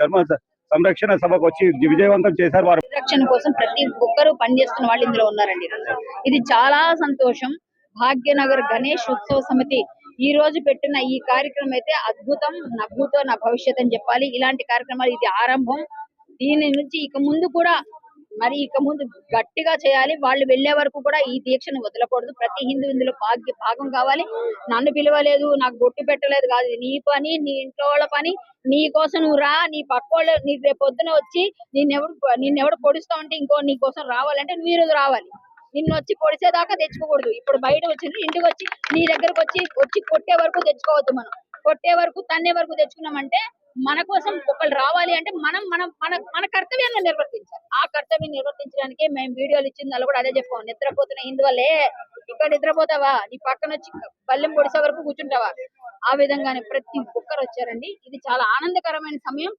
ధర్మ సంరక్షణ సభకు వచ్చి విజయవంతం చేశారు వారు. రక్షణ కోసం ప్రతి ఒక్కరూ పనిచేస్తున్న వాళ్ళు ఇందులో ఉన్నారండి. ఇది చాలా సంతోషం. భాగ్యనగర్ గణేష్ ఉత్సవ సమితి ఈ రోజు పెట్టిన ఈ కార్యక్రమం అయితే అద్భుతం నవ్వుతో నా భవిష్యత్ అని చెప్పాలి. ఇలాంటి కార్యక్రమాలు ఇది ఆరంభం. దీని నుంచి ఇక ముందు కూడా మరి ఇక ముందు గట్టిగా చేయాలి. వాళ్ళు వెళ్ళే వరకు కూడా ఈ దీక్షను వదలకూడదు. ప్రతి హిందూ ఇందులో భాగం కావాలి. నన్ను పిలవలేదు నాకు బొట్టు పెట్టలేదు కాదు. నీ పని నీ ఇంట్లో వాళ్ళ పని. నీ కోసం నువ్వు రా. నీ పక్కోళ్ళు నీ రేపు పొద్దున వచ్చి నిన్నెవడు నిన్నెవడు పొడుస్తా ఉంటే ఇంకో నీ కోసం రావాలంటే నువ్వు ఈరోజు రావాలి. నిన్ను వచ్చి పొడిసేదాకా తెచ్చుకోకూడదు. ఇప్పుడు బయట వచ్చింది ఇంటికి వచ్చి నీ దగ్గరకు వచ్చి వచ్చి కొట్టే వరకు తెచ్చుకోవద్దు మనం. కొట్టే వరకు తన్నే వరకు తెచ్చుకున్నామంటే మన కోసం ఒకళ్ళు రావాలి అంటే మనం మనం మన మన కర్తవ్యాన్ని నిర్వర్తించాలి. ఆ కర్తవ్యం నిర్వర్తించడానికి మేము వీడియోలు ఇచ్చింది వాళ్ళు కూడా అదే చెప్పాం నిద్రపోతున్న ఇందువల్లే ఇక్కడ నిద్రపోతావా? నీ పక్కన వచ్చి బల్లెం పొడిసే వరకు కూర్చుంటావా? ఆ విధంగానే ప్రతి ఒక్కరు వచ్చారండి. ఇది చాలా ఆనందకరమైన సమయం.